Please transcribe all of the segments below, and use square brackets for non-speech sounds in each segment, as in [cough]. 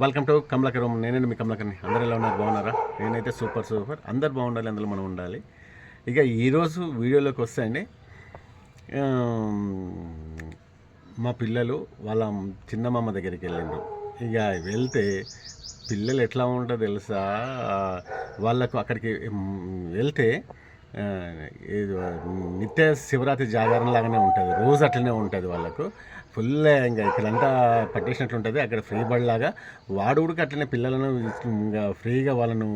Welcome to Kamalakar నేనండి మీ కమలకర్ని అందరు ఎలా ఉన్నారు? బాగున్నారా? నేనైతే సూపర్ సూపర్ అందరు బాగుండాలి అందులో మనం ఉండాలి. ఇక ఈరోజు వీడియోలోకి వస్తే అండి మా పిల్లలు వాళ్ళ చిన్నమామ దగ్గరికి వెళ్ళిండ్రు. ఇక వెళ్తే పిల్లలు ఎట్లా ఉంటుందో తెలుసా? వాళ్ళకు అక్కడికి వెళ్తే నిత్య శివరాత్రి జాగరణ లాగానే ఉంటుంది. రోజు అట్లనే ఉంటుంది వాళ్ళకు. ఫుల్ ఇంకా ఇక్కడంతా పట్టేసినట్లు ఉంటుంది. అక్కడ ఫ్రీ బర్డ్ లాగా. వాడు కూడా అట్లనే పిల్లలను ఇంకా ఫ్రీగా వాళ్ళను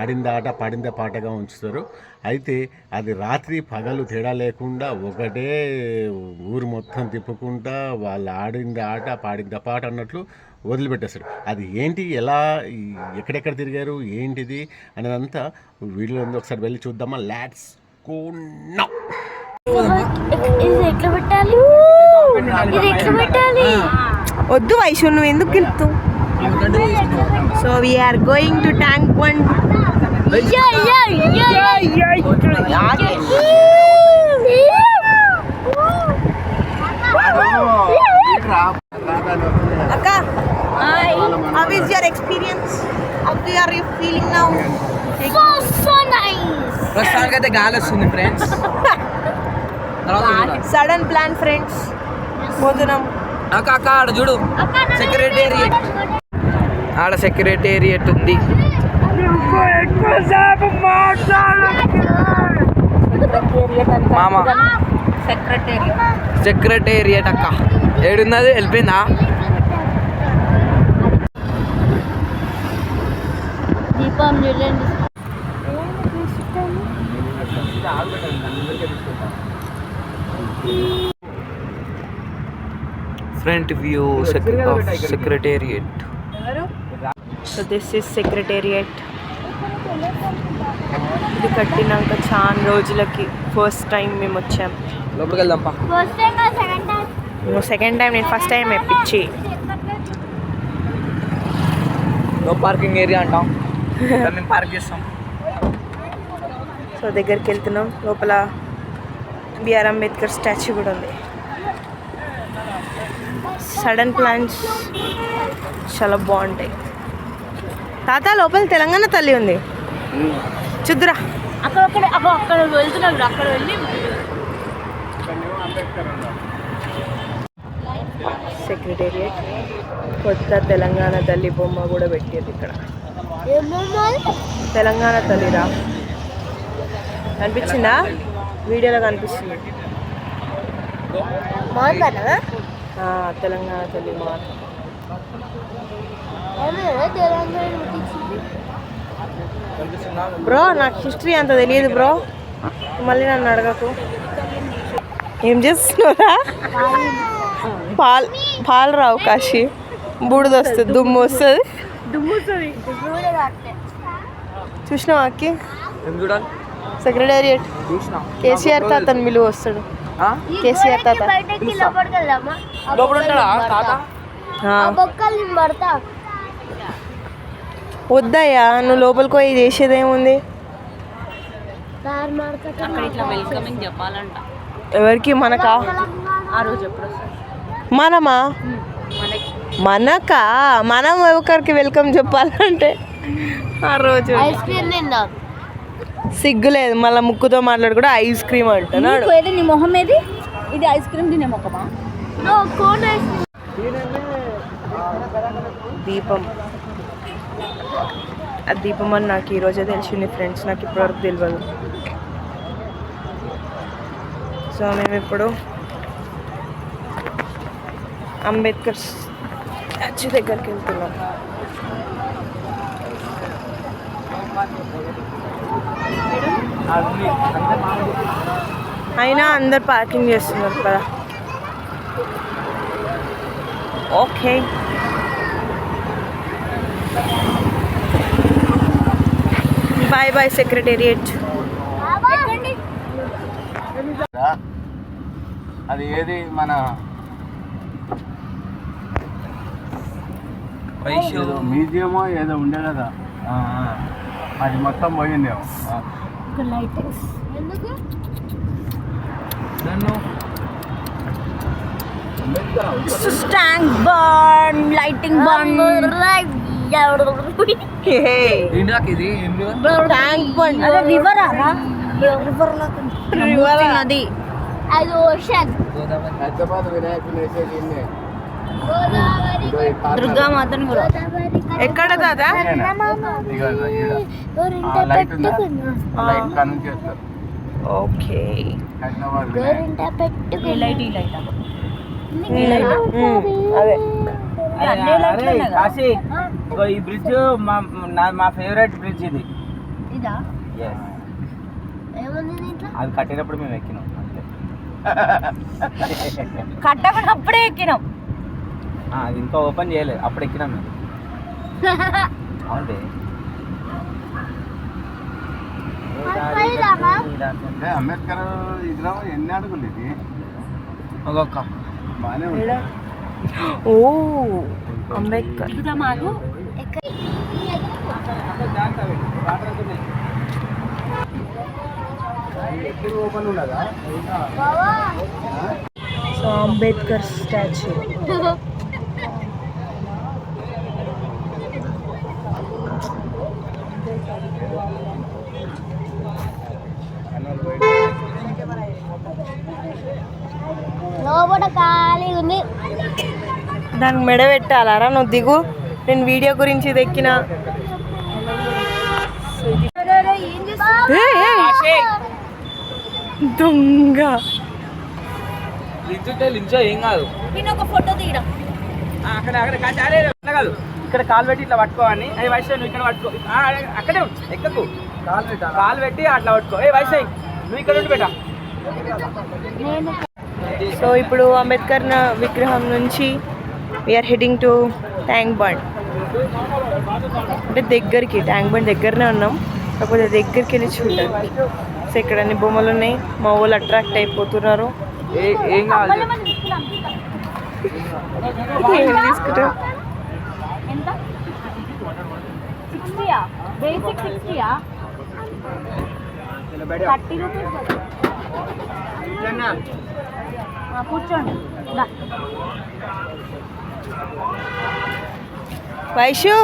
ఆడింద ఆట పాడింద పాటగా ఉంచుతారు. అయితే అది రాత్రి పగలు తేడా లేకుండా ఒకటే ఊరు మొత్తం తిప్పుకుంటా వాళ్ళు ఆడింద ఆట పాడింద పాట అన్నట్లు వదిలిపెట్టేస్తాడు అది ఏంటి? ఎలా ఎక్కడెక్కడ తిరిగారు? ఏంటిది? అనేదంతా వీడియోలో ఉంది. ఒకసారి వెళ్ళి చూద్దామా. లాట్స్ గో నౌ ఇది ఎట్లా పెట్టాలి ఇది ఎట్లా పెట్టాలి వద్దు వైషు నువ్వు ఎందుకు గెలుపుతావు so we're going to tank one yeah, yeah, yeah, yeah. అక్క is your experience how are you feeling now So, so nice. ప్రస్తుతానికి అయితే గాలి వస్తుంది ఫ్రెండ్స్ తర్వాత చూద్దాం. సడన్ ప్లాన్ ఫ్రెండ్స్ పోతున్నాం. అక్క అక్క ఆడ చూడు. సెక్రటేరియట్ ఆడ సెక్రటేరియట్ ఉంది. మామ. సెక్రటేరియట్ అక్క. ఏడున్నది? వెళ్ళిపోయిందా? దీపం చూడండి front view secretariat so this is secretariat ఇది కట్టినాక చాలా రోజులకి ఫస్ట్ టైం మేము వచ్చాం. లోపలికి వెళ్దాం సెకండ్ టైం నువ్వు సెకండ్ టైం నేను ఫస్ట్ టైం ఎప్పించి నో పార్కింగ్ ఏరియా అంటాం. మేము పార్క్ చేస్తాం. సో దగ్గరికి వెళ్తున్నాం. లోపల బిఆర్ అంబేద్కర్ స్టాచ్యూ కూడా ఉంది. సడన్ ప్లాన్స్ చాలా బాగుంటాయి. తాత లోపల తెలంగాణ తల్లి ఉంది. చూద్దురా. అక్కడ అక్కడ వెళ్తున్నాం అక్కడ వెళ్ళి. సెక్రటేరియట్ కొత్త తెలంగాణ తల్లి బొమ్మ కూడా పెట్టేది ఇక్కడ. తెలంగాణ తల్లిరా. కనిపించిందా వీడియోలో కనిపిస్తుంది. తెలంగాణ తల్లి బ్రో నాకు హిస్టరీ అంత తెలియదు బ్రో. మళ్ళీ నన్ను అడగకు. ఏం చేస్తున్నారా పాల్ పాలు రావు కాశీ. బూడిద వస్తుంది దుమ్ము వస్తుంది. చూసినావా అక్కి సెక్రటేరియట్. కేసీఆర్ తాతను విలువ వస్తాడు. కేసీఆర్ తాత. తాత? వద్దయ్యా నువ్వు లోపలికి పోయి చేసేది ఏముంది? దారి మార్కెట్ ఎవరికి? మనకా? మనమా? మనకా? మనం ఒకరికి వెల్కమ్ చెప్పాలంటే? ఆ రోజు. ఐస్ క్రీమ్ తిందాం. సిగ్గులేదు మళ్ళీ ముక్కుతో మాట్లాడు కూడా ఐస్ క్రీమ్ అంటున్నాడు ఏది? నీ మొహం ఏది? ఇది ఐస్ క్రీమ్ తినే మొక్కమా నో కోన్ ఐస్ దీపం. ఆ దీపం అని నాకు ఈరోజే తెలిసింది ఫ్రెండ్స్ నాకు ఇప్పటివరకు తెలియదు సో మేము ఇప్పుడు అంబేద్కర్ స్టాచ్యూ దగ్గరికి వెళ్తున్నాం. అయినా అందరు పార్కింగ్ చేస్తున్నారు కదా. ఓకే. Bye bye secretariat. అది ఏది మన మ్యూజియమో ఏదో ఉండే కదా. అది మొత్తం పోయింది ఎందుకు? నన్ను. Tank burn lighting bund river river నది. అది ఓషన్ హైదరాబాద్ వినాయకుని వేసేది దుర్గామాతను కూడా. ఎక్కడ దాదా. ఓకే. ఈ. కాశీ. బ్రిడ్జ్ మా మా ఫేవరెట్ బ్రిడ్జ్ ఇది. అది కట్టినప్పుడు మేము ఎక్కినాం కట్టకున్నప్పుడే ఎక్కినాం. అది ఇంకా ఓపెన్ చేయలేదు. అప్పుడు ఎక్కినాం మేము. అవునండి అంబేద్కర్ ఇదిలో ఎన్ని అడుగులు ఇది? ఒక్కొక్క బాగానే ఉంది. ఓ అంబేద్కర్. బావా. So Ambedkar statue. [laughs] లోపల ఖాళీ ఉంది. దానికి మెడ పెట్టాలారా? నువ్వు దిగు. నేను వీడియో గురించి దెక్కిన. దొంగ. ఇక్కడ కాలు పెట్టి ఇట్లా పట్టుకోవని అది వైశాఖ్ నువ్వు ఇక్కడ పట్టుకో. అక్కడే ఉండు, ఎక్కకు? కాలు పెట్టా కాలు పెట్టి అట్లా పట్టుకో. ఏ వైశాఖ్ నువ్వు ఇక్కడ ఉండి పెట్టా. సో ఇప్పుడు అంబేద్కర్ న- విగ్రహం నుంచి we're heading to tank bund అంటే దగ్గరికి ట్యాంక్ బండ్ దగ్గరనే ఉన్నాం. కాకపోతే దగ్గరికి వెళ్ళి చూడడానికి. సో ఇక్కడ అన్ని బొమ్మలు ఉన్నాయి? మా వాళ్ళు అట్రాక్ట్ అయిపోతున్నారు. ఏ కావాలి? ఏం బేసిక్ సిక్స్టీయా థర్టీ రూపీస్ కూర్చోండి. దా. వైషు?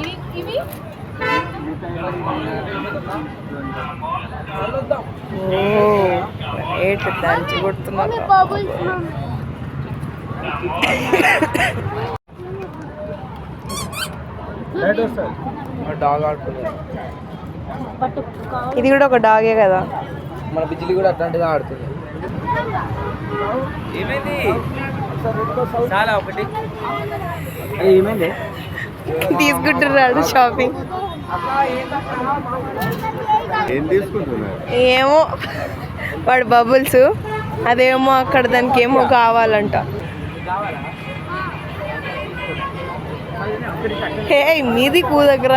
ఇవి ఇవి? ఓ రేట్ దంచి కొడుతున్నారు డాగ్ ఆడుతుంది ఇది కూడా ఒక డాగే కదా. మన బిజిలీ కూడా అట్లాంటిదే ఆడుతుంది. ఏమైంది? చాలా ఒకటి. ఏమైంది? తీసుకుంటున్నాడు షాపింగ్ ఏం తీసుకుంటున్నారు? ఏమో వాడు బబుల్స్ అదేమో అక్కడ దానికి ఏమో కావాలంట. హే మీది కూ దగ్గర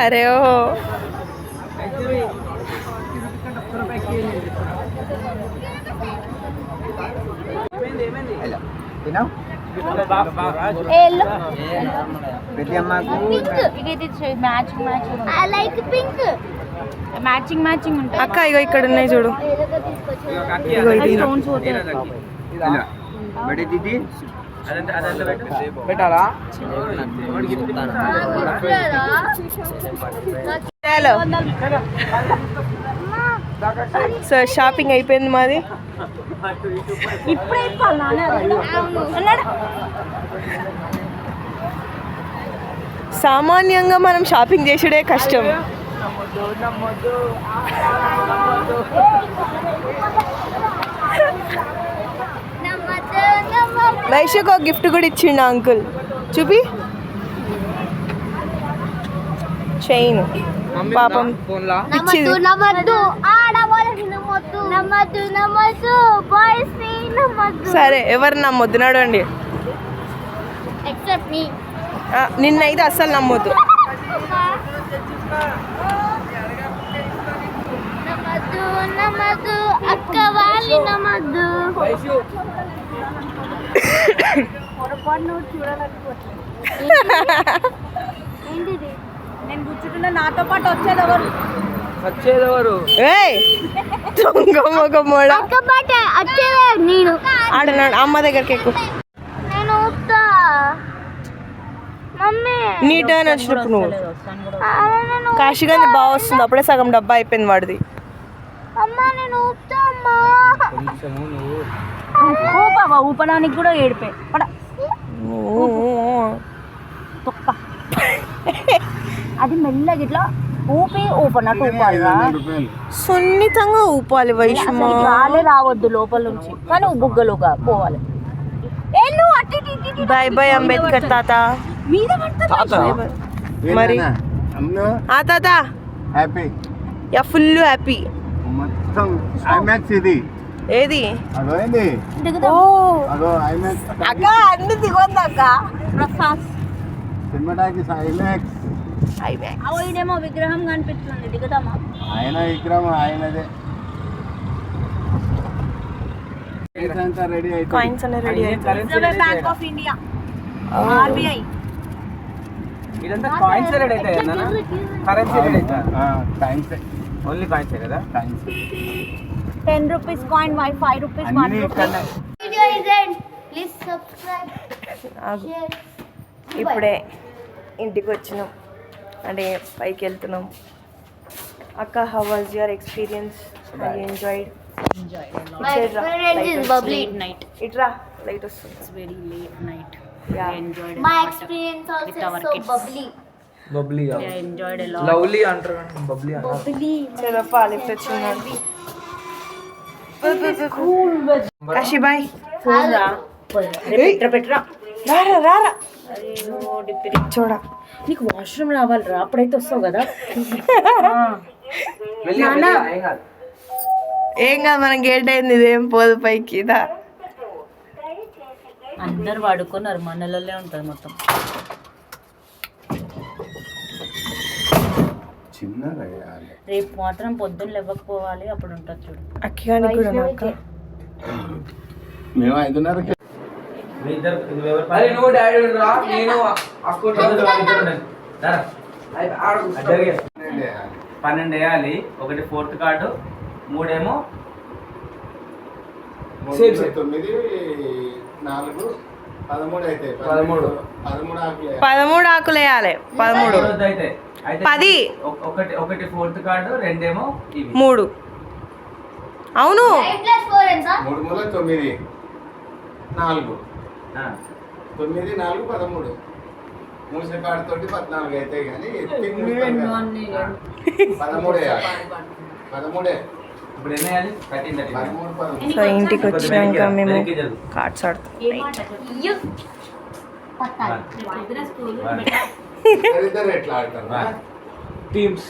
అరే ఓ తినావు ఎల్లో ప్రతి అమ్మకు పింక్ ఇది matching matching I like pink matching matching ఉంటాయి అక్క ఇగో ఇక్కడ ఉన్నాయి చూడు. ఏదో తీసుకొచ్చి ఇగో ఇది స్టోన్స్ పోతాయి. బడి దీది. అదంతా అదంతా పెట్టు పెట్టాలా? హలో. సో షాపింగ్ అయిపోయింది మాది. సామాన్యంగా మనం షాపింగ్ చేసుడే కష్టం. వైశ్యకు ఒక గిఫ్ట్ కూడా ఇచ్చిండు అంకుల్. చూపి. చైన్. పాపం ఇచ్చింది. సరే ఎవరు నమ్మొద్దు? నడవండి. నిన్నైతే అస్సలు నమ్మొద్దు. నమ్మద్దు అక్క వాళ్ళని నమ్మద్దు. ఏంటిది? నేను కూర్చుంటున్నా నాతో పాటు వచ్చేది ఎవరు? వచ్చేది ఎవరు? ఏయ్! దొంగ మొగ మోడ. అక్క బట్ట వచ్చేదే నేను. ఆడనాడు అమ్మ దగ్గరికి ఎక్కువ నేను ఊపుతా మమ్మీ. నీ టర్న్ వచ్చినప్పుడు నువ్వు. కాశీగంధి బాగా వస్తుంది. అప్పుడే సగం డబ్బా అయిపోయింది వాడిది. అమ్మ నేను ఊపుతా అమ్మా. ఊపావా ఊపడానికి కూడా ఏడిపోయి. పడ తొక్క. అది మెల్లగా ఇట్లా ఊపి ఊపనట్టు ఊపాలిరా సున్నితంగా ఊపాలి వైష్మ గాలే రావద్దు లోపల నుంచి. కానీ బుగ్గలుగా పోవాలి. బాయ్ బాయ్ అంబేద్కర్ తాత. మరి? ఆ తాత. Happy yeah full happy. మొత్తం ఐమాక్స్ ఇది. ఏది? అదో ఏంది? ఓ. అదో ఐమాక్స్ అక్క అన్ని దిగొద్దు అక్క. ఐమాక్స్. విగ్రహం కనిపిస్తుంది. దిగుదామా? ఆయన విక్రమ్ ఆయనదే. అంతా రెడీ అయితే కాయిన్స్ అనే ready Reserve Bank of India RBI ఇదంతా కాయిన్స్ రేట్ అయితే కరెన్సీ రేట్ అయితే థ్యాంక్స్ ఓన్లీ కాయిన్స్ కదా? Thanks ten rupees coin why five rupees one rupee ఇప్పుడే ఇంటికి వచ్చినాం. అంటే పైకి వెళ్తున్నాం. అక్క how was your experience I enjoyed ఇట్రా లైట్ వస్తుంది. Very late night my experience also so kids. Bubbly Bubbly enjoyed lovely అంటారు బబ్లీ చలో పాలిఫ్ వచ్చిందండి కాశీ బాయ్. ఫోన్ రా పెట్రా పెట్రా రారా రారా. చూడ. నీకు వాష్రూమ్ రావాలిరా అప్పుడైతే వస్తావు కదా. ఏం కాదు. మనం గేట్ అయింది ఇదేం పోదు పైకి దా అందరు వాడుకున్నారు మనలలో ఉంటుంది మొత్తం. చిన్నగా వేయాలి. రేపు మాత్రం పొద్దున్న లేవకపోవాలి అప్పుడు ఉంటుంది చూడు. కూడా అక్క మేము ఐదున్నరకి. నువ్వు డాడీ రా. నేను. పన్నెండు వేయాలి. ఒకటి ఫోర్త్ కార్డు మూడేమో. తొమ్మిది నాలుగు పదమూడు అయితే పదమూడు. పదమూడు ఆకులు పదమూడు ఆకులు వేయాలి. పదమూడు అయితే. పది. ఒక- ఒకటి ఒకటి ఫోర్త్ కార్డు రెండేమో ఇవి. మూడు. అవును. మూడు మూల తొమ్మిది. నాలుగు. ఆ. తొమ్మిది నాలుగు పదమూడు. మూసిన కాడ తోటి పద్నాలుగు అయితే కానీ పదమూడే. [laughs] పదమూడే. సో ఇంటికి వచ్చినాక మేము. కార్డ్స్ ఆడుతాం. ఇద్దరు ఎట్లా ఆడతారు టీమ్స్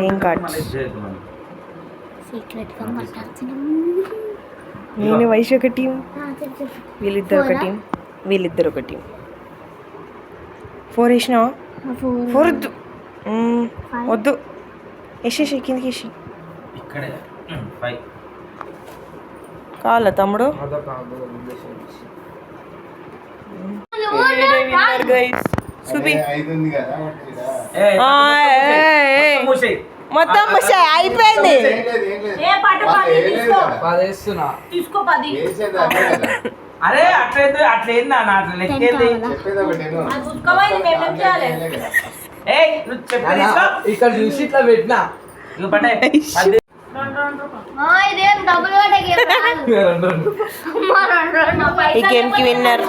లేక నేను వయసు ఒక టీం. వీళ్ళిద్దరు ఒక టీం. వీళ్ళిద్దరు ఒక టీం. ఫోర్ వేసినావా? ఫోర్ వద్దు. వద్దు. వేసేసి కిందకి వేసి ఇక్కడే. ఫైవ్. కావాలా తమ్ముడు? మొత్తం. మూసేయ్. అయిపోయింది. అరే అట్లయితే అట్లేందా నా అట్లా లెక్కేది. ఇక్కడ చూసి ఇట్లా పెట్టినా. నువ్వు పట్టే. [laughs] ఈ గేమ్కి విన్నర్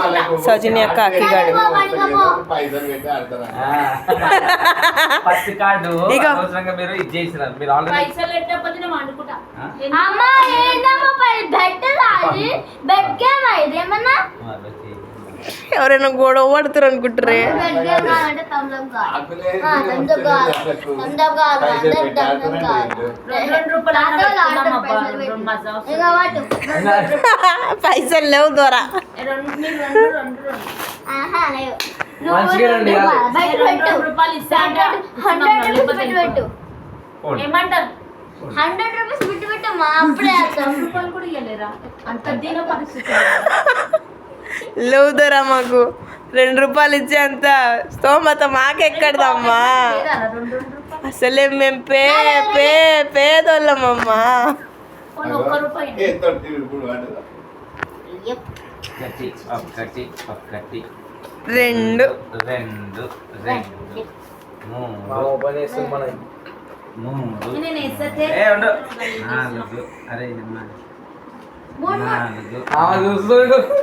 సౌజన్య అక్క అక్కిగాడు [laughs] మీరు ఇది మీరు ఆల్రెడీ గేమ్ ఏమన్నా? ఎవరైనా గొడవ పడుతారు అనుకుంటారే? [laughs] పైసలు లేవు దొరా. ఏమంటారు? హండ్రెడ్ రూపీస్ పెట్టి పెట్టమ్మా అప్పుడే రూపాయలు కూడా ఇవ్వలేరా అంత దీన పరిస్థితి. [laughs] లేవు దొరా మాకు. రెండు రూపాయలు ఇచ్చేంత స్తోమత మాకెక్కడదమ్మా? అసలే మేము పే పే పేదోళ్ళమమ్మా. ఒకటి రెండు. రెండు రెండు మూడు. నాలుగు. అరే నాలుగు. ఆ చూస్తుంది ఆ,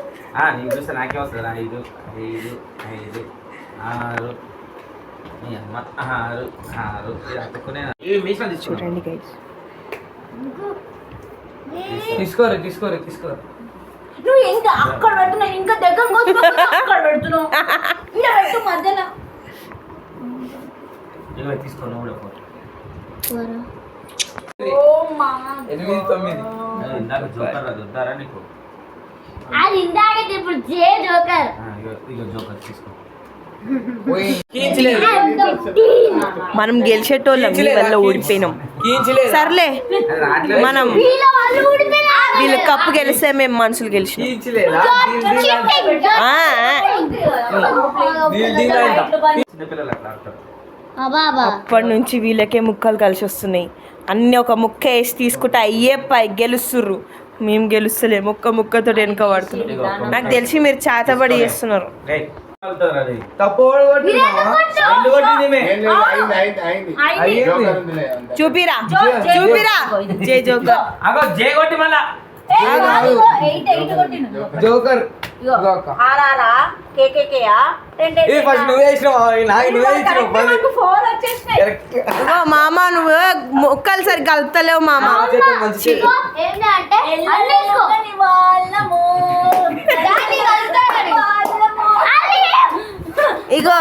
నీకు చూస్తే నాకే వస్తుంది ఐదు ఐదు ఐదు ఆరు నీ అమ్మ ఆరు ఆరు. అతుక్కునే చూడండి గైస్ తీసుకోరు తీసుకోరు తీసుకోరు. నువ్వు ఇంకా అక్కడ పెడుతున్నావు ఇంకా దగ్గర అక్కడ పెడుతున్నావు. ఇక్కడ పెట్టు మధ్యలో. ఇవి తీసుకో నువ్వు కూడా. ఓ మా ఎనిమిది తొమ్మిది. ఇందాక జోకర్ అది వద్దారా నీకు? అది ఇందాకటి ఇప్పుడు జే జోకర్. ఆ, ఇగో ఇగో జోకర్ తీసుకో. పోయి కీంచలేదు. మనం గెలిచేటోళ్ళం మీ వల్ల ఓడిపోయినాం కీంచలేదు. సర్లే. మనం వీళ్ళ కప్పు గెలిస్తే మేము మనుషులు గెలిచినాం. అప్పటి నుంచి వీళ్ళకే ముక్కలు కలిసి వస్తున్నాయి. అన్ని ఒక ముక్క వేసి తీసుకుంటే అయ్యే పై గెలుస్తుర్రు. మేము గెలుస్తలేము ఒక్క ముక్కతో వెనుక పడుతున్నాం. నాకు తెలిసి మీరు చేతబడి చేస్తున్నారు. చూపిరా. చూపిరా. జై జోకర్. అగో జే కొట్టి మళ్ళా. జోకర్. ఆర్ఆర్ఆ కేకేకేయా ఫస్ట్ నువ్వే ఇచ్చినావు? ఫోన్ వచ్చేసినాయి. మామ నువ్వు ముక్కలు సరి కలుపుతలేవు మామ. ఇగో